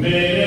Me.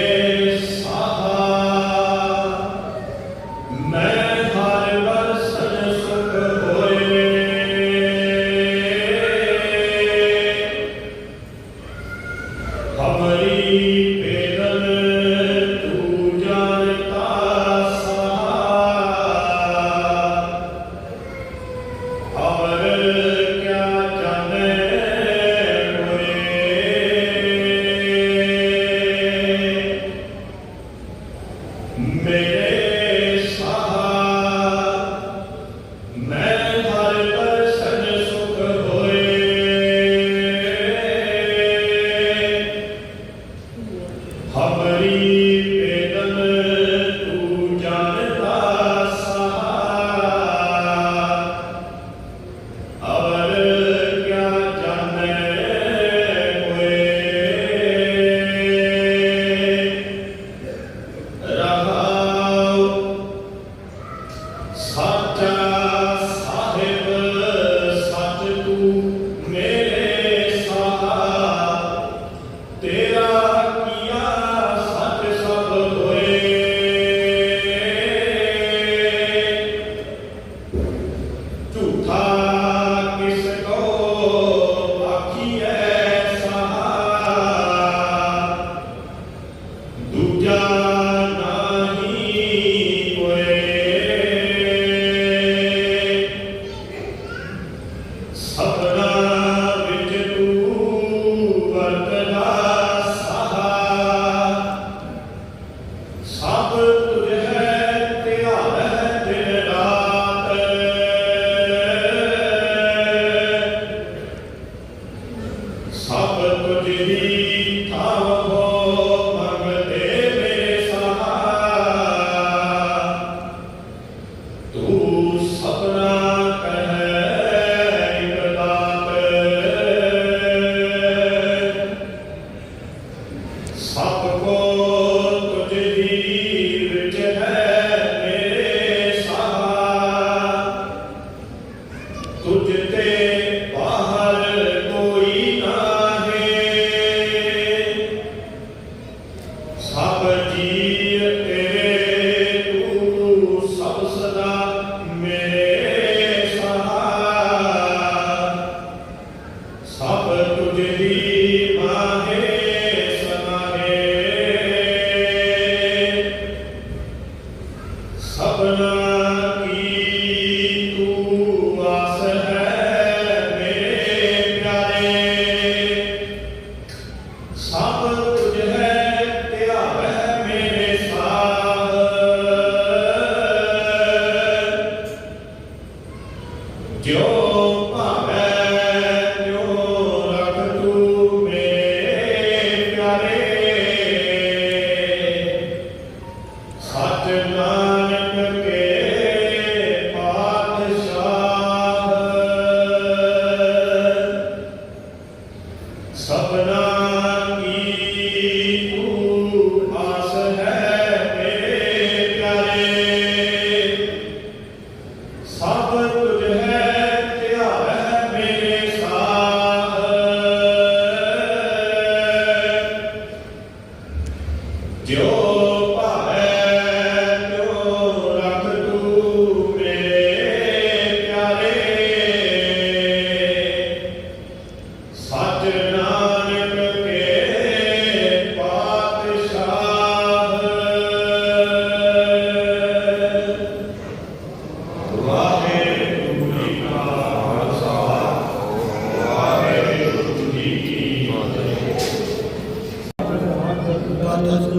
সদস্য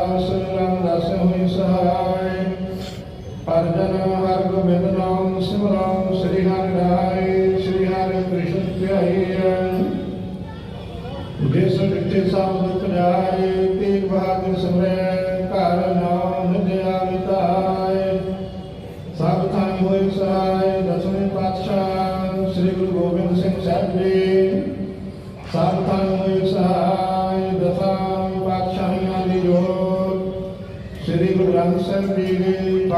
ਅਮਰਦਾਸ ਰਾਮਦਾਸ ਹੋਈ ਸਹਾਇ ਅਰਜਨ ਹਰ ਗੋਬਿੰਦ ਨਾਮ ਸਿਮਰਨ ਸ੍ਰੀ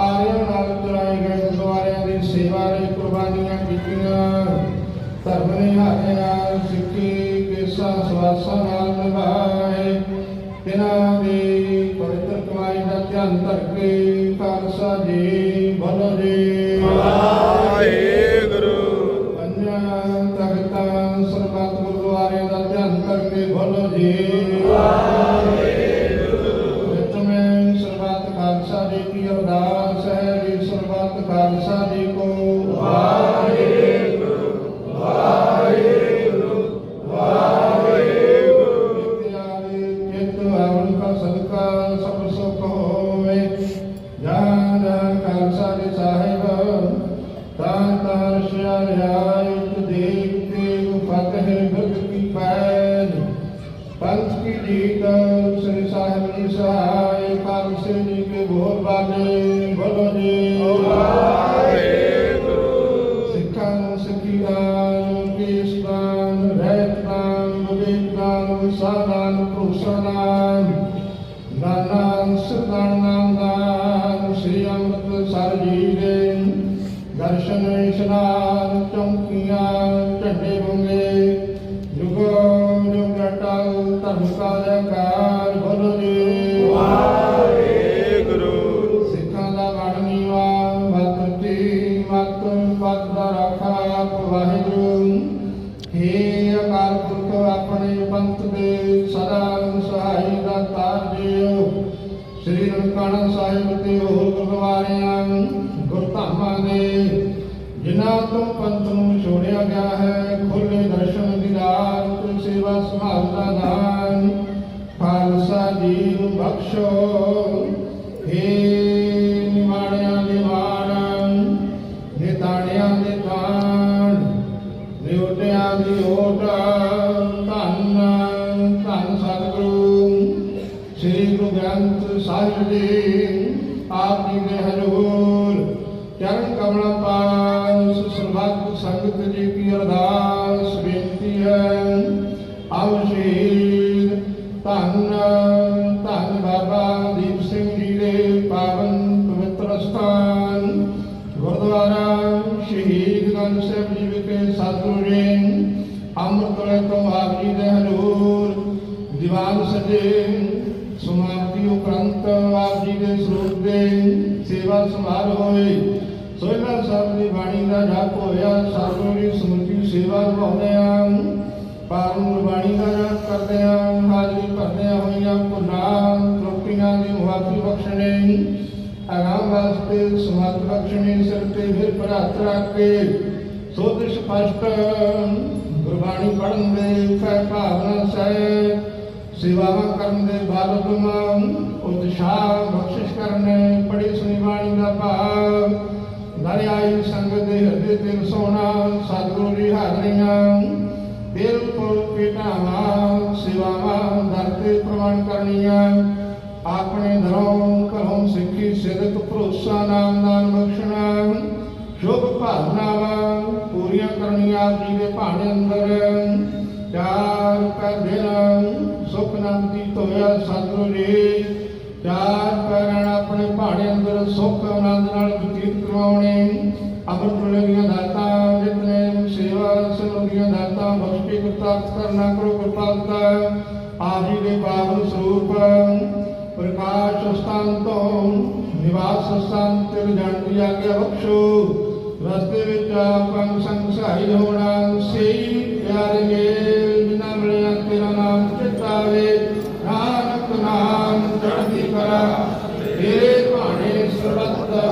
ਆਰਿਆਂ ਨਾਲ ਚਲਾਏ ਗਏ ਗੁਰਦੁਆਰਿਆਂ ਦੀ ਸੇਵਾ ਲਈ ਕੁਰਬਾਨੀਆਂ ਕੀਤੀਆਂ। ਧਰਮ ਨੇ ਹਾਰਿਆ ਸਿੱਖੀ ਕੇਸਾਂ ਸਵਾਸਾਂ ਨਾਲ ਨਿਭਾਏ। ਤਿਨਾਂ ਦੀ ਪਵਿੱਤਰ ਕਮਾਈ ਦਾ ਧਿਆਨ ਧਰ ਕੇ ਖਾਲਸਾ ਜੀ ਬੋਲੋ ਜੀ। ਵਾਹਿਗੁਰੂ। ਪੰਜਾਂ ਤਖਤਾਂ ਸਰਬੱਤ ਗੁਰਦੁਆਰਿਆਂ ਦਾ ਧਿਆਨ ਕਰਕੇ ਬੋਲੋ ਜੀ। ਨਾਨਾਨ ਸ੍ਰੀ ਅੰਮ੍ਰਿਤਸਰ ਜੀ ਦੇ ਦਰਸ਼ਨ ਇਸ਼ਨਾਨ ਚੌਂਕੀਆਂ, ਝੰਡੇ ਬੁੰਗੇ, ਜੁਗੋ ਜੁਗ ਅਟਲ ਧਰਮ ਕਾ ਜੈਕਾਰ ਜਿਨ੍ਹਾਂ ਪੰਥ ਨੂੰ ਛੋੜਿਆ ਗਿਆ ਹੈ। ਖੁੱਲੇ ਦਰਸ਼ਨ ਦੀ ਰਾਤ ਸੇਵਾ ਸੰਭਾਲ ਦਾ ਦਾਨ। ਖਾਲਸਾ ਜੀ ਨੂੰ ਬਖਸ਼ੋ। ਹੇ ਨਿਮਾਣਿਆਂ ਦੇ ਮਾਣ, ਨਿਤਾਣਿਆਂ ਦੇ ਤਾਣ ਨਿਉਟਿਆਂ ਦੀ ਓਟ, ਧੰਨ ਧੰਨ ਸਤਿਗੁਰੂ। ਸ੍ਰੀ ਗੁਰੂ ਗ੍ਰੰਥ ਸਾਹਿਬ ਜੀ ਧੰਨ ਧੰਨ ਬਾਬਾ ਦੀਪ ਸਿੰਘ ਜੀ ਦੇ ਪਾਵਨ ਪਵਿੱਤਰ ਸਥਾਨ। ਗੁਰਦੁਆਰਾ ਸ਼ਹੀਦ ਗੰਜ ਸਾਹਿਬ ਜੀ ਵਿਖੇ ਸਤਿਗੁਰੂ ਜੀ ਅੰਮ੍ਰਿਤ ਵੇਲੇ ਤੋਂ ਆਪ ਜੀ ਦੇ ਹਜ਼ੂਰ ਦੀਵਾਨ ਸਜੇ ਸਮਾਪਤੀ ਉਪਰੰਤ ਆਪ ਜੀ ਦੇ ਸਰੂਪ ਦੇ ਸੇਵਾ ਸੰਭਾਲ ਹੋਏ। ਸੋਹਿਲਾ ਸਾਹਿਬ ਦੀ ਬਾਣੀ ਦਾ ਜਾਪ ਹੋਇਆ। ਸਤਿਗੁਰੂ ਦੀ ਸਮੁੱਚੀ ਸੇਵਾ ਨਿਭਾਉਂਦੇ ਆਂ ਪਾਵਨ ਗੁਰਬਾਣੀ ਦਾ ਜਾਪ ਕਰਦੇ ਆਂ ਹਾਜ਼ਰੀ ਭਰਦਿਆਂ ਹੋਈਆਂ ਭੁੱਲਾਂ ਤਰੁੱਟੀਆਂ ਦੀ ਮੁਆਫੀ ਬਖਸ਼ਣੇ। ਆਰਾਮ ਵਾਸਤੇ ਸਮਾਤ ਬਖਸ਼ਣੇ, ਸਿਰ ਤੇ ਫਿਰ ਪਰ ਰੱਖ ਕੇ ਸੋਧ ਸਪਸ਼ਟ ਗੁਰਬਾਣੀ ਪੜ੍ਹਨ ਦੇ ਫੈ ਭਾਵਨਾ ਸਹਿ ਸੇਵਾਵਾਂ ਕਰਨ ਦੇ ਬਾਲਕਮਾਂ ਉਤਸ਼ਾਹ ਬਖਸ਼ਿਸ਼ ਕਰਨੇ ਪੜੀ ਸੁਣੀ ਬਾਣੀ ਦਾ ਭਾਵ। ਦਰਿਆਈ ਸੰਗਤ ਦੇ ਹਿਰਦੇ ਤੇ ਰਸੋਣਾ, ਸਤਿਗੁਰੂ ਦੀ ਹਾਜ਼ਰੀਆਂ। ਬਿਲਕੁਲ ਪੀਟਾਵਾਂ ਸੇਵਾਵਾਂ ਦਰ ਤੇ ਕਰਨੀਆਂ। ਆਪਣੇ ਘਰੋਂ ਘਰੋਂ ਸਿੱਖੀ ਸਿਦਕ ਭਰੋਸਾ, ਨਾਮ ਦਾਨ ਬਖਸ਼ਣਾ। ਸ਼ੁਭ ਭਾਵਨਾਵਾਂ ਪੂਰੀਆਂ ਕਰਨੀਆਂ ਆਪ ਜੀ ਦੇ ਭਾਣੇ ਅੰਦਰ। ਚਾਰ ਕਰ ਦੇਣਾ, ਸੁਖ ਆਨੰਦ ਦੀ ਹੋਇਆ ਸਤਿਗੁਰੂ ਜੀ। ਚਾਰ ਕਰਨ ਆਪਣੇ ਪਹਾੜੇ ਅੰਦਰ ਸੁੱਖ ਆਨੰਦ ਨਾਲ ਬਤੀਤ ਕਰਵਾਉਣੇ ਅਮਰਤ ਵੇਲੇ ਦੀਆਂ ਦਾਤਾਂ ਜਿਤਨੇ ਸੇਵਾ ਸੇਵਾ ਦੀਆਂ ਦਾਤਾਂ ਬਖਸ਼ੀ ਪ੍ਰਾਪਤ ਕਰਨਾ ਕਰੋ ਕਿਰਪਾਲਤਾ ਆਪ ਜੀ ਦੇ ਪਾਵਨ ਸਰੂਪ, ਪ੍ਰਕਾਸ਼ ਸਥਾਨ ਤੋਂ ਨਿਵਾਸ ਸਥਾਨ ਤੇ ਜਾਣ ਦੀ ਆਗਿਆ ਬਖਸ਼ੋ। ਰਸਤੇ ਵਿੱਚ ਆਪਨ ਸੰਗ ਸਹਾਈ ਹੋਣਾ ਸਹੀ ਪਿਆਰੇ ਮੇਲ ਬਿਨਾ ਮਿਲਿਆ ਤੇਰਾ ਨਾਮ ਚਿਤਾਵੇ ਨਾਨਕ ਨਾਮ ਚੜ੍ਹਦੀ ਕਲਾ ਤੇਰੇ ਭਾਣੇ ਸਰਬੱਤ ਦਾ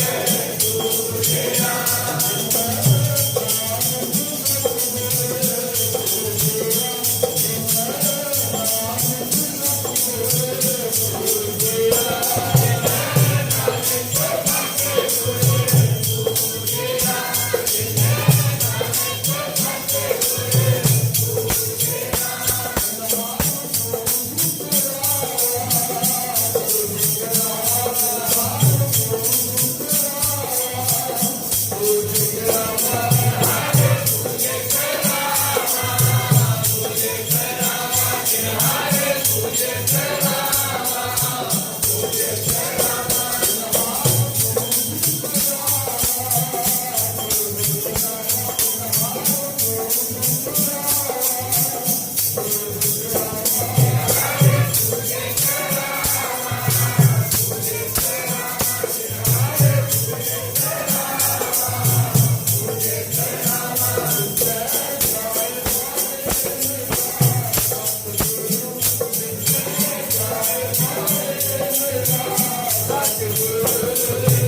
Yes. Yeah.